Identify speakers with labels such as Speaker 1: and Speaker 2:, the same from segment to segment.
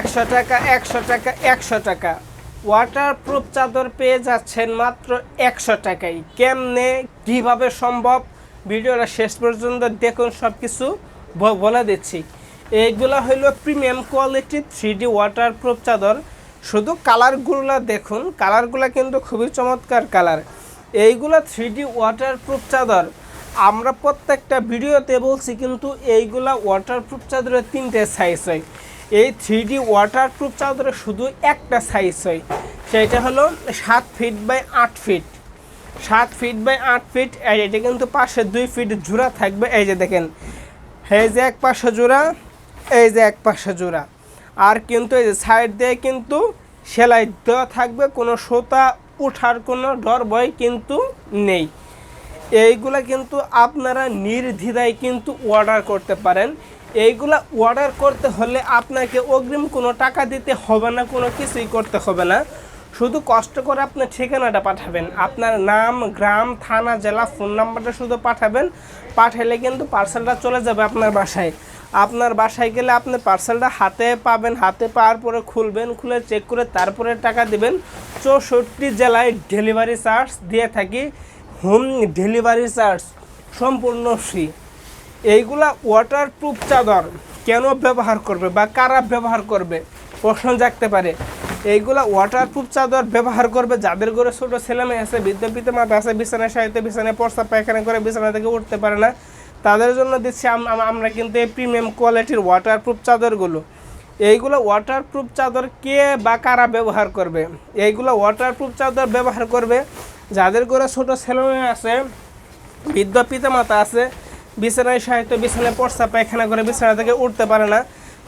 Speaker 1: একশো টাকা একশো টাকা একশো টাকা। ওয়াটার প্রুফ চাদর পেয়ে যাচ্ছেন মাত্র একশো টাকায়। কেমনে, কীভাবে সম্ভব? ভিডিওটা শেষ পর্যন্ত দেখুন সব কিছু বলে দিচ্ছি। এইগুলো হলো premium quality three D waterproof চাদর। শুধু কালারগুলো দেখুন, কালারগুলো কিন্তু খুবই চমৎকার কালার। এইগুলো থ্রি ডি ওয়াটার প্রুফ চাদর। আমরা প্রত্যেকটা ভিডিওতে বলছি কিন্তু এইগুলা ওয়াটারপ্রুফ চাদরের তিনটে সাইজ হয়। এই থ্রি ডি ওয়াটারপ্রুফ চাদরে শুধু একটা সাইজ হয়। সেটা হলো সাত ফিট বাই আট ফিট সাত ফিট বাই আট ফিট এটা কিন্তু পাশে দুই ফিট জোড়া থাকবে। এই যে দেখেন, এই যে এক পাশে জোড়া, এই যে এক পাশে জোড়া। আর কিন্তু এই যে সাইড দিয়ে কিন্তু সেলাই দেওয়া থাকবে, কোনো সুতা উঠার কোনো ডর ভয় কিন্তু নেই। এইগুলা কিন্তু আপনারা নির্দ্বিধায় কিন্তু অর্ডার করতে পারেন। এইগুলা অর্ডার করতে হলে আপনাকে অগ্রিম কোনো টাকা দিতে হবে না, কোনো কিছুই করতে হবে না। শুধু কষ্ট করে আপনার ঠিকানাটা পাঠাবেন, আপনার নাম, গ্রাম, থানা, জেলা, ফোন নাম্বারটা শুধু পাঠাবেন পাঠালে কিন্তু পার্সেলটা চলে যাবে আপনার বাসায়। আপনার বাসায় গেলে আপনি পার্সেলটা হাতে পাবেন, হাতে পাওয়ার পরে খুলবেন, খুলে চেক করে তারপরে টাকা দেবেন। চৌষট্টি জেলায় ডেলিভারি চার্জ দিয়ে থাকি হোম ডেলিভারি চার্জ সম্পূর্ণ ফ্রি এইগুলা ওয়াটারপ্রুফ চাদর কেন ব্যবহার করবে বা কারা ব্যবহার করবে? প্রশ্ন জাগতে পারে। এইগুলা ওয়াটারপ্রুফ চাদর ব্যবহার করবে যাদের ঘরে ছোটো ছেলেমেয়ে আছে বৃদ্ধ পিতা মাতা আছে, বিছানায় সাহিত্য বিছানায় প্রস্তাব, পায়খানা করে বিছানা থেকে উঠতে পারে না। তাদের জন্য দিচ্ছি আম- আম- আমরা কিন্তু এই প্রিমিয়াম কোয়ালিটির ওয়াটারপ্রুফ চাদরগুলো। এইগুলো ওয়াটারপ্রুফ চাদর কে বা কারা ব্যবহার করবে? এইগুলো ওয়াটারপ্রুফ চাদর ব্যবহার করবে যাদের ঘরে ছোটো ছেলেমেয়ে আছে, বৃদ্ধ পিতামাতা আছে বিছানায় সাহিত্য বিছানায় পড়সা পায়খানা করে বিছানা থেকে উঠতে পারে না।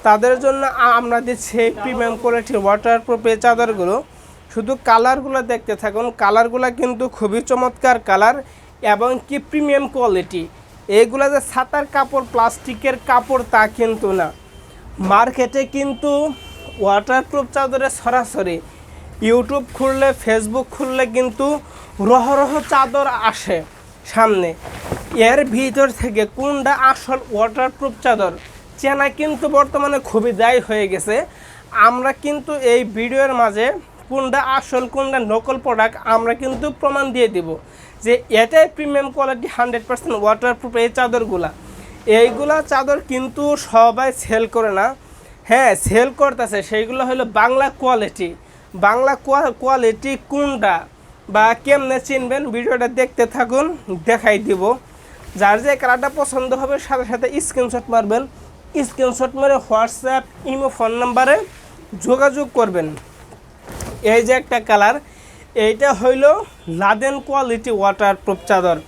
Speaker 1: তাদের জন্য আমরা দিচ্ছি প্রিমিয়াম কোয়ালিটির ওয়াটার প্রুফের চাদরগুলো। শুধু কালারগুলো দেখতে থাকুন। কালারগুলো কিন্তু খুবই চমৎকার কালার এবং কি প্রিমিয়াম কোয়ালিটি এইগুলো যে ছাতার কাপড়, প্লাস্টিকের কাপড় তা কিন্তু না। মার্কেটে কিন্তু ওয়াটারপ্রুফ চাদরে সরাসরি ইউটিউব খুললে ফেসবুক খুললে কিন্তু রহ রহ চাদর আসে সামনে। এর ভিতর থেকে কোনটা আসল ওয়াটারপ্রুফ চাদর? চেনা কিন্তু বর্তমানে খুবই দায়ী হয়ে গেছে। আমরা কিন্তু এই ভিডিওর মাঝে কোনটা আসল, কোনটা নকল প্রোডাক্ট আমরা কিন্তু প্রমাণ দিয়ে দিব যে এটাই premium quality hundred percent waterproof এই চাদরগুলা। এইগুলা চাদর কিন্তু সবাই সেল করে না। হ্যাঁ সেল করতেছে, সেইগুলো হলো বাংলা কোয়ালিটি বাংলা কোয়ালিটি কোনটা? বা কেমনে চিনবেন ভিডিওটা দেখতে থাকুন, দেখাই দিব। যার যে কালারটা পছন্দ হবে, সাথে সাথে স্ক্রিনশট মারবেন। স্ক্রিনশট মেরে হোয়াটসঅ্যাপ, ইমো, ফোন নাম্বারে যোগাযোগ করবেন। এই যে একটা কালার, এইটা হইল লাদেন কোয়ালিটি ওয়াটারপ্রুফ চাদর।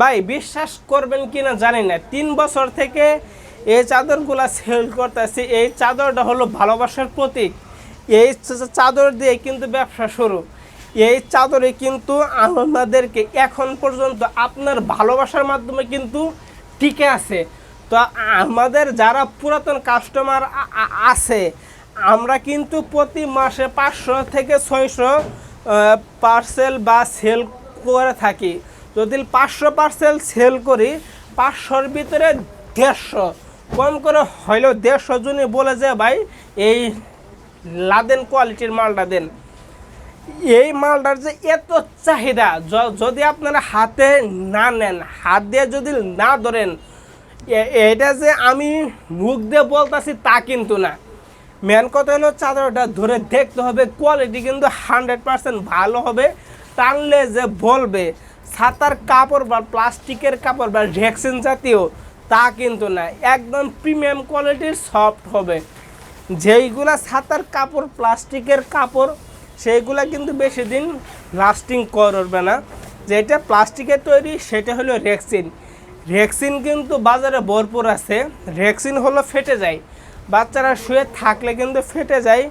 Speaker 1: ভাই, বিশ্বাস করবেন কি না জানি না, তিন বছর থেকে এই চাদরগুলা সেল করতেছি। এই চাদরটা হলো ভালোবাসার প্রতীক। এই চাদর দিয়ে কিন্তু ব্যবসা শুরু। এই চাদরে কিন্তু আমাদেরকে এখন পর্যন্ত আপনার ভালোবাসার মাধ্যমে কিন্তু টিকে আছে। তো আমাদের যারা পুরাতন কাস্টমার আছে, আমরা কিন্তু প্রতি মাসে পাঁচশো থেকে ছয়শো পার্সেল বা সেল করে থাকি। যদি পাঁচশো পার্সেল সেল করি, পাঁচশোর ভিতরে দেড়শো, কম করে হইলেও দেড়শো জনই বলে যে, ভাই, এই লাদেন কোয়ালিটির মালটা দেন। এই মালটার যে এত চাহিদা যদি আপনারা হাতে না নেন, হাত দিয়ে যদি না ধরেন এটা যে আমি মুখ দিয়ে বলতাছি তা কিন্তু না। মেন কথা হলো চাদরটা ধরে দেখতে হবে কোয়ালিটি কিন্তু হান্ড্রেড পার্সেন্ট ভালো হবে। টানলে যে বলবে, ছাতার কাপড় বা প্লাস্টিকের কাপড় বা ভ্যাকসিন জাতীয়, তা কিন্তু না। একদম প্রিমিয়াম কোয়ালিটির সফট হবে। যেইগুলা ছাতার কাপড়, প্লাস্টিকের কাপড় সেইগুলা কিন্তু বেশি দিন লাস্টিং করবে না। যেটা প্লাস্টিকের তৈরি, সেটা হলো রেক্সিন রেক্সিন কিন্তু বাজারে ভরপুর আছে। রেক্সিন হলো ফেটে যায়। বাচ্চারা শুয়ে থাকলে কিন্তু ফেটে যায়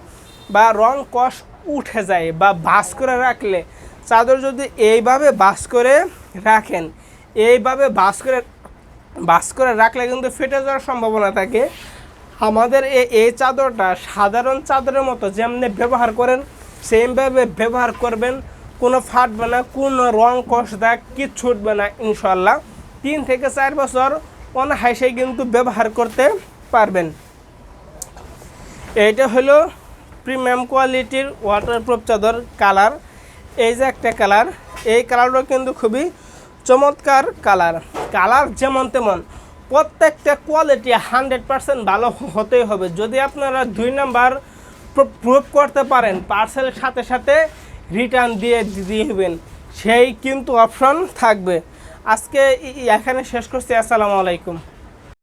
Speaker 1: বা রং কষ উঠে যায় বা বাস করে রাখলে। চাদর যদি এইভাবে বাস করে রাখেন, এইভাবে বাস করে বাস করে রাখলে কিন্তু ফেটে যাওয়ার সম্ভাবনা থাকে। আমাদের এই এই চাদরটা সাধারণ চাদরের মতো যেমনি ব্যবহার করেন সেমভাবে ব্যবহার করবেন, কোনো ফাটবে না, কোনো রং কষ দাগ, কিচ্ছু উঠবে না ইনশাল্লাহ তিন থেকে চার বছর অনাহাসে কিন্তু ব্যবহার করতে পারবেন। এইটা হলো প্রিমিয়াম কোয়ালিটির ওয়াটারপ্রুফ চাদর কালার এই যে একটা কালার এই কালারটা কিন্তু খুবই চমৎকার কালার কালার যেমন তেমন, প্রত্যেকটা কোয়ালিটি হান্ড্রেড পার্সেন্ট ভালো হতেই হবে। যদি আপনারা দুই নাম্বার প্রুভ করতে পারেন পার্সেলের সাথে সাথে রিটার্ন দিয়ে দিবেন। সেই কিন্তু অপশন থাকবে। আজকে এখানে শেষ করছি। আসসালামু আলাইকুম।